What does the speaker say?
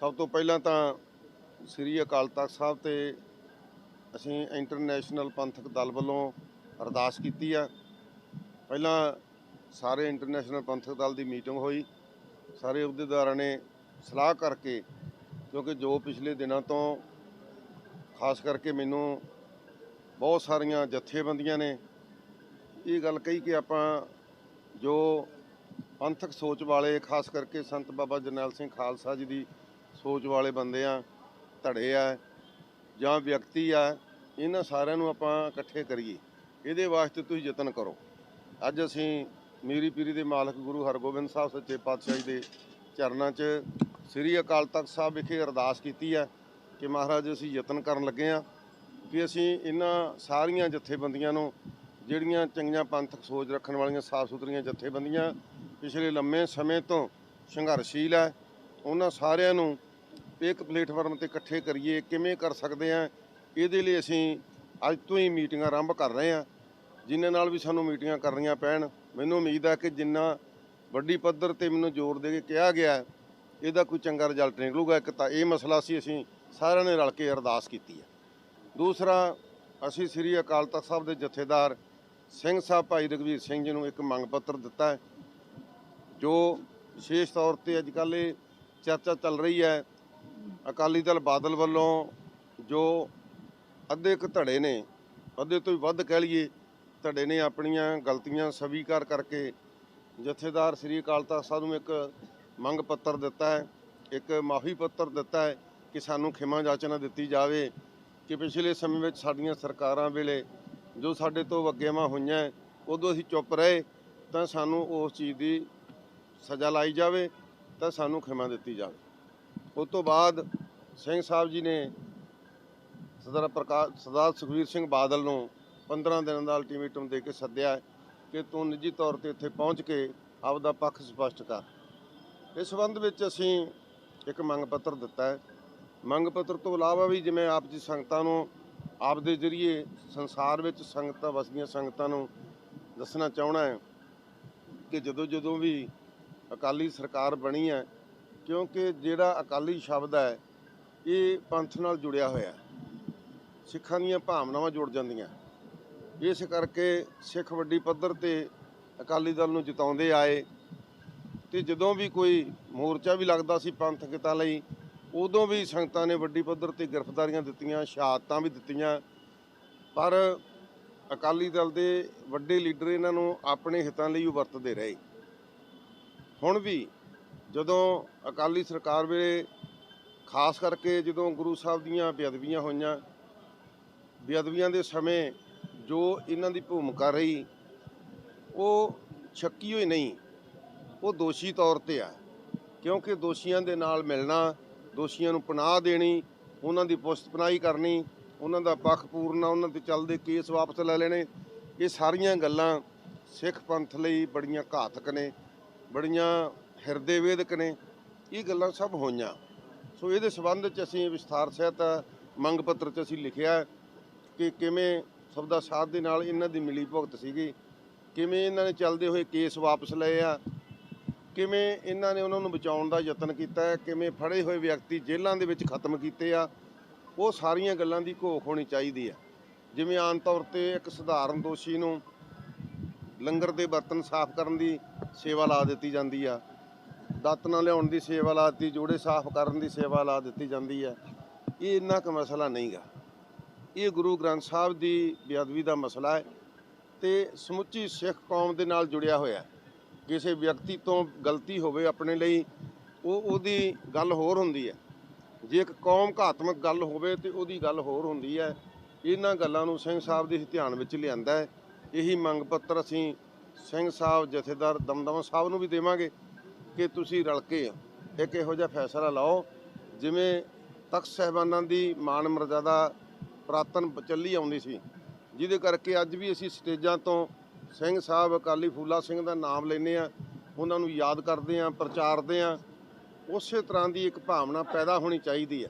ਸਭ ਤੋਂ ਪਹਿਲਾਂ ਤਾਂ ਸ੍ਰੀ ਅਕਾਲ ਤਖਤ ਸਾਹਿਬ ਤੇ ਅਸੀਂ ਇੰਟਰਨੈਸ਼ਨਲ ਪੰਥਕ ਦਲ ਵੱਲੋਂ ਅਰਦਾਸ ਕੀਤੀ ਆ। ਪਹਿਲਾਂ ਸਾਰੇ ਇੰਟਰਨੈਸ਼ਨਲ ਪੰਥਕ ਦਲ ਦੀ ਮੀਟਿੰਗ ਹੋਈ। ਸਾਰੇ ਅਹੁਦੇਦਾਰਾਂ ਨੇ ਸਲਾਹ ਕਰਕੇ, ਕਿਉਂਕਿ ਜੋ ਪਿਛਲੇ ਦਿਨਾਂ ਤੋਂ ਖਾਸ ਕਰਕੇ ਮੈਨੂੰ ਬਹੁਤ ਸਾਰੀਆਂ ਜਥੇਬੰਦੀਆਂ ਨੇ, ਇਹ ਗੱਲ ਕਹੀ ਕਿ ਆਪਾਂ ਜੋ ਪੰਥਕ ਸੋਚ ਵਾਲੇ, ਖਾਸ ਕਰਕੇ ਸੰਤ ਬਾਬਾ ਜਰਨੈਲ ਸਿੰਘ ਖਾਲਸਾ ਜੀ ਦੀ ਸੋਚ ਵਾਲੇ ਬੰਦੇ ਆ, ਧੜੇ ਆ, ਜਾਂ ਵਿਅਕਤੀ ਆ, ਇਹਨਾਂ ਸਾਰਿਆਂ ਨੂੰ ਆਪਾਂ ਇਕੱਠੇ ਕਰੀਏ। ਇਹਦੇ ਵਾਸਤੇ ਤੁਸੀਂ ਯਤਨ ਕਰੋ। ਅੱਜ ਅਸੀਂ ਮੀਰੀ ਪੀਰੀ ਦੇ ਮਾਲਕ ਗੁਰੂ ਹਰਗੋਬਿੰਦ ਸਾਹਿਬ ਸੱਚੇ ਪਾਤਸ਼ਾਹ ਜੀ ਦੇ ਚਰਨਾਂ 'ਚ ਸ੍ਰੀ ਅਕਾਲ ਤਖਤ ਸਾਹਿਬ ਵਿਖੇ ਅਰਦਾਸ ਕੀਤੀ ਹੈ ਕਿ ਮਹਾਰਾਜ ਅਸੀਂ ਯਤਨ ਕਰਨ ਲੱਗੇ ਆ ਕਿ ਅਸੀਂ ਇਹਨਾਂ ਸਾਰੀਆਂ ਜਥੇਬੰਦੀਆਂ ਨੂੰ, ਜਿਹੜੀਆਂ ਚੰਗੀਆਂ ਪੰਥਕ ਸੋਚ ਰੱਖਣ ਵਾਲੀਆਂ ਸਾਫ਼ ਸੁਥਰੀਆਂ ਜਥੇਬੰਦੀਆਂ, ਪਿਛਲੇ ਲੰਮੇ ਸਮੇਂ ਤੋਂ ਸੰਘਰਸ਼ੀਲ ਹੈ ਉਹਨਾਂ ਸਾਰਿਆਂ ਨੂੰ ਇੱਕ ਪਲੇਟਫਾਰਮ ਤੇ ਇਕੱਠੇ ਕਰੀਏ, ਕਿਵੇਂ ਕਰ ਸਕਦੇ ਆ ਇਹਦੇ ਲਈ ਅਸੀਂ ਅੱਜ ਤੋਂ ਹੀ ਮੀਟਿੰਗਾਂ ਆਰੰਭ ਕਰ ਰਹੇ ਹਾਂ। ਜਿਨ੍ਹਾਂ ਨਾਲ ਵੀ ਸਾਨੂੰ ਮੀਟਿੰਗਾਂ ਕਰਨੀਆਂ ਪੈਣ, ਮੈਨੂੰ ਉਮੀਦ ਹੈ ਕਿ ਜਿੰਨਾ ਵੱਡੀ ਪੱਧਰ ਤੇ ਮੈਨੂੰ ਜ਼ੋਰ ਦੇ ਕੇ ਕਿਹਾ ਗਿਆ, ਇਹਦਾ ਕੋਈ ਚੰਗਾ ਰਿਜ਼ਲਟ ਨਿਕਲੂਗਾ। ਇੱਕ ਤਾਂ ਇਹ ਮਸਲਾ ਸੀ, ਅਸੀਂ ਸਾਰਿਆਂ ਨੇ ਰਲ ਕੇ ਅਰਦਾਸ ਕੀਤੀ ਹੈ। ਦੂਸਰਾ, ਅਸੀਂ ਸ੍ਰੀ ਅਕਾਲ ਤਖਤ ਸਾਹਿਬ ਦੇ ਜਥੇਦਾਰ ਸਿੰਘ ਸਾਹਿਬ ਭਾਈ ਰਘਵੀਰ ਸਿੰਘ ਜੀ ਨੂੰ ਇੱਕ ਮੰਗ ਪੱਤਰ ਦਿੱਤਾ ਹੈ, ਜੋ ਵਿਸ਼ੇਸ਼ ਤੌਰ ਤੇ ਅੱਜ ਕੱਲ੍ਹ ਇਹ ਚਰਚਾ ਚੱਲ ਰਹੀ ਹੈ ਅਕਾਲੀ ਦਲ ਬਾਦਲ ਵੱਲੋਂ ਜੋ ਅੱਧੇ ਕੁ ਧੜੇ ਨੇ, ਅੱਧੇ ਤੋਂ ਵੀ ਵੱਧ ਕਹਿ ਲਈਏ, ਧੜੇ ਨੇ ਆਪਣੀਆਂ ਗਲਤੀਆਂ ਸਵੀਕਾਰ ਕਰਕੇ ਜਥੇਦਾਰ ਸ੍ਰੀ ਅਕਾਲ ਤਖਤ ਸਾਹਿਬ ਨੂੰ ਇੱਕ ਮੰਗ ਪੱਤਰ ਦਿੱਤਾ ਹੈ, ਇੱਕ ਮਾਫੀ ਪੱਤਰ ਦਿੱਤਾ ਹੈ ਕਿ ਸਾਨੂੰ ਖਿਮਾ ਜਾਚਨਾ ਦਿੱਤੀ ਜਾਵੇ ਕਿ ਪਿਛਲੇ ਸਮੇਂ ਵਿੱਚ ਸਾਡੀਆਂ ਸਰਕਾਰਾਂ ਵੇਲੇ ਜੋ ਸਾਡੇ ਤੋਂ ਵਗੇਵਾਂ ਹੋਈਆਂ ਉਦੋਂ ਅਸੀਂ ਚੁੱਪ ਰਹੇ, ਤਾਂ ਸਾਨੂੰ ਉਸ ਚੀਜ਼ ਦੀ ਸਜ਼ਾ ਲਾਈ ਜਾਵੇ, ਤਾਂ ਸਾਨੂੰ ਖਿਮਾ ਦਿੱਤੀ ਜਾਵੇ। ਉਸ ਤੋਂ ਬਾਅਦ ਸਿੰਘ ਸਾਹਿਬ ਜੀ ਨੇ ਸਰਦਾਰ ਪ੍ਰਕਾਸ਼, ਸਰਦਾਰ ਸੁਖਵੀਰ ਸਿੰਘ ਬਾਦਲ ਨੂੰ 15 ਦਿਨਾਂ ਦਾ ਅਲਟੀਮੇਟਮ ਦੇ ਕੇ ਸੱਦਿਆ ਕਿ ਤੂੰ ਨਿੱਜੀ ਤੌਰ ਤੇ ਇੱਥੇ ਪਹੁੰਚ ਕੇ ਆਪਦਾ ਪੱਖ ਸਪਸ਼ਟ ਕਰ। ਇਸ ਸੰਬੰਧ ਵਿੱਚ ਅਸੀਂ ਇੱਕ ਮੰਗ ਪੱਤਰ ਦਿੱਤਾ ਹੈ। ਮੰਗ ਪੱਤਰ ਤੋਂ ਇਲਾਵਾ ਵੀ ਜਿਵੇਂ ਆਪ ਜੀ ਸੰਗਤਾਂ ਨੂੰ ਆਪ ਦੇ ਜ਼ਰੀਏ ਸੰਸਾਰ ਵਿੱਚ ਸੰਗਤਾਂ, ਵਸਦੀਆਂ ਸੰਗਤਾਂ ਨੂੰ ਦੱਸਣਾ ਚਾਹਣਾ ਹੈ ਕਿ ਜਦੋਂ ਜਦੋਂ ਵੀ ਅਕਾਲੀ ਸਰਕਾਰ ਬਣੀ ਹੈ ਕਿਉਂਕਿ ਜਿਹੜਾ ਅਕਾਲੀ ਸ਼ਬਦ ਹੈ, ਇਹ ਪੰਥ ਨਾਲ ਜੁੜਿਆ ਹੋਇਆ ਸਿੱਖਾਂ ਦੀਆਂ ਭਾਵਨਾਵਾਂ ਜੁੜ ਜਾਂਦੀਆਂ। ਇਸ ਕਰਕੇ ਸਿੱਖ ਵੱਡੀ ਪੱਧਰ ਤੇ ਅਕਾਲੀ ਦਲ ਨੂੰ ਜਿਤਾਉਂਦੇ ਆਏ ਤੇ ਜਦੋਂ ਵੀ ਕੋਈ ਮੋਰਚਾ ਵੀ ਲੱਗਦਾ ਸੀ ਪੰਥ ਕਿਤਾ ਲਈ, ਉਦੋਂ ਵੀ ਸੰਗਤਾਂ ਨੇ ਵੱਡੀ ਪੱਧਰ ਤੇ ਗ੍ਰਿਫਤਾਰੀਆਂ ਦਿੱਤੀਆਂ, ਸ਼ਹਾਦਤਾਂ ਵੀ ਦਿੱਤੀਆਂ। ਪਰ ਅਕਾਲੀ ਦਲ ਦੇ ਵੱਡੇ ਲੀਡਰ ਇਹਨਾਂ ਨੂੰ ਆਪਣੇ ਹਿੱਤਾਂ ਲਈ ਉਹ ਵਰਤਦੇ ਰਹੇ। ਹੁਣ ਵੀ ਜਦੋਂ ਅਕਾਲੀ ਸਰਕਾਰ ਵੇਲੇ ਖਾਸ ਕਰਕੇ ਜਦੋਂ ਗੁਰੂ ਸਾਹਿਬ ਦੀਆਂ ਬੇਅਦਬੀਆਂ ਹੋਈਆਂ, ਬੇਅਦਬੀਆਂ ਦੇ ਸਮੇਂ ਜੋ ਇਹਨਾਂ ਦੀ ਭੂਮਿਕਾ ਰਹੀ, ਉਹ ਸ਼ੱਕੀ ਹੋਈ ਨਹੀਂ, ਉਹ ਦੋਸ਼ੀ ਤੌਰ ਤੇ ਆ। ਕਿਉਂਕਿ ਦੋਸ਼ੀਆਂ ਦੇ ਨਾਲ ਮਿਲਣਾ, ਦੋਸ਼ੀਆਂ ਨੂੰ ਪਨਾਹ ਦੇਣੀ, ਉਹਨਾਂ ਦੀ ਪੁਸ਼ਤਪਨਾਹੀ ਕਰਨੀ, ਉਹਨਾਂ ਦਾ ਪੱਖ ਪੂਰਨਾ, ਉਹਨਾਂ ਤੇ ਚੱਲਦੇ ਕੇਸ ਵਾਪਸ ਲੈ ਲੈਣੇ, ਇਹ ਸਾਰੀਆਂ ਗੱਲਾਂ ਸਿੱਖ ਪੰਥ ਲਈ ਬੜੀਆਂ ਘਾਤਕ ਨੇ, ਬੜੀਆਂ ਹਿਰਦੇ ਵੇਦਕ ਨੇ, ਇਹ ਗੱਲਾਂ ਸਭ ਹੋਈਆਂ। ਸੋ ਇਹਦੇ ਸਬੰਧ ਚ ਅਸੀਂ ਵਿਸਥਾਰ ਸਹਿਤ ਮੰਗ ਪੱਤਰ ਚ ਅਸੀਂ ਲਿਖਿਆ ਕਿ ਕਿਵੇਂ ਸਭ ਦਾ ਸਾਥ ਦੇ ਨਾਲ ਇਹਨਾਂ ਦੀ ਮਿਲੀ ਭੁਗਤ ਸੀਗੀ, ਕਿਵੇਂ ਇਹਨਾਂ ਨੇ ਚੱਲਦੇ ਹੋਏ ਕੇਸ ਵਾਪਸ ਲਏ ਆ, ਕਿਵੇਂ ਇਹਨਾਂ ਨੇ ਉਹਨਾਂ ਨੂੰ ਬਚਾਉਣ ਦਾ ਯਤਨ ਕੀਤਾ ਹੈ ਕਿਵੇਂ ਫੜੇ ਹੋਏ ਵਿਅਕਤੀ ਜੇਲ੍ਹਾਂ ਦੇ ਵਿੱਚ ਖਤਮ ਕੀਤੇ ਆ, ਉਹ ਸਾਰੀਆਂ ਗੱਲਾਂ ਦੀ ਘੋਖ ਹੋਣੀ ਚਾਹੀਦੀ ਆ। ਜਿਵੇਂ ਆਮ ਤੌਰ ਤੇ ਇੱਕ ਸਧਾਰਨ ਦੋਸ਼ੀ ਨੂੰ ਲੰਗਰ ਦੇ ਬਰਤਨ ਸਾਫ਼ ਕਰਨ ਦੀ ਸੇਵਾ ਲਾ ਦਿੱਤੀ ਜਾਂਦੀ ਆ ਦਾਤਨਾ ਲਿਆਉਣ ਦੀ ਸੇਵਾ ਲਾ ਦਿੱਤੀ, ਜੋੜੇ ਸਾਫ਼ ਕਰਨ ਦੀ ਸੇਵਾ ਲਾ ਦਿੱਤੀ ਜਾਂਦੀ ਹੈ। ਇਹ ਇੰਨਾ ਕੁ ਮਸਲਾ ਨਹੀਂਗਾ। ਇਹ ਗੁਰੂ ਗ੍ਰੰਥ ਸਾਹਿਬ ਦੀ ਬੇਅਦਬੀ ਦਾ ਮਸਲਾ ਹੈ ਤੇ ਸਮੁੱਚੀ ਸਿੱਖ ਕੌਮ ਦੇ ਨਾਲ ਜੁੜਿਆ ਹੋਇਆ ਕਿਸੇ ਵਿਅਕਤੀ ਤੋਂ ਗਲਤੀ ਹੋਵੇ ਆਪਣੇ ਲਈ, ਉਹ ਉਹਦੀ ਗੱਲ ਹੋਰ ਹੁੰਦੀ ਹੈ। ਜੇ ਇੱਕ ਕੌਮ ਘਾਤਮਕ ਗੱਲ ਹੋਵੇ ਤੇ ਉਹਦੀ ਗੱਲ ਹੋਰ ਹੁੰਦੀ ਹੈ। ਇਹਨਾਂ ਗੱਲਾਂ ਨੂੰ ਸਿੰਘ ਸਾਹਿਬ ਦੇ ਧਿਆਨ ਵਿੱਚ ਲਿਆਂਦਾ ਹੈ। ਇਹੀ ਮੰਗ ਪੱਤਰ ਅਸੀਂ ਸਿੰਘ ਸਾਹਿਬ ਜਥੇਦਾਰ ਦਮਦਮਾ ਸਾਹਿਬ ਨੂੰ ਵੀ ਦੇਵਾਂਗੇ। ਕਿ ਤੁਸੀਂ ਰਲ ਕੇ ਇੱਕ ਇਹੋ ਜਿਹਾ ਫੈਸਲਾ ਲਾਓ, ਜਿਵੇਂ ਤਖਤ ਸਾਹਿਬਾਨਾਂ ਦੀ ਮਾਨ ਮਰਜ਼ਾਦਾ ਪ੍ਰਾਤਨ ਚੱਲੀ ਆਉਂਦੀ ਸੀ। ਜਿਹਦੇ ਕਰਕੇ ਅੱਜ ਵੀ ਅਸੀਂ ਸਟੇਜਾਂ ਤੋਂ ਸਿੰਘ ਸਾਹਿਬ ਅਕਾਲੀ ਫੂਲਾ ਸਿੰਘ ਦਾ ਨਾਮ ਲੈਂਦੇ ਆ ਉਹਨਾਂ ਨੂੰ ਯਾਦ ਕਰਦੇ ਆ ਪ੍ਰਚਾਰਦੇ ਆ ਉਸੇ ਤਰ੍ਹਾਂ ਦੀ ਇੱਕ ਭਾਵਨਾ ਪੈਦਾ ਹੋਣੀ ਚਾਹੀਦੀ ਹੈ।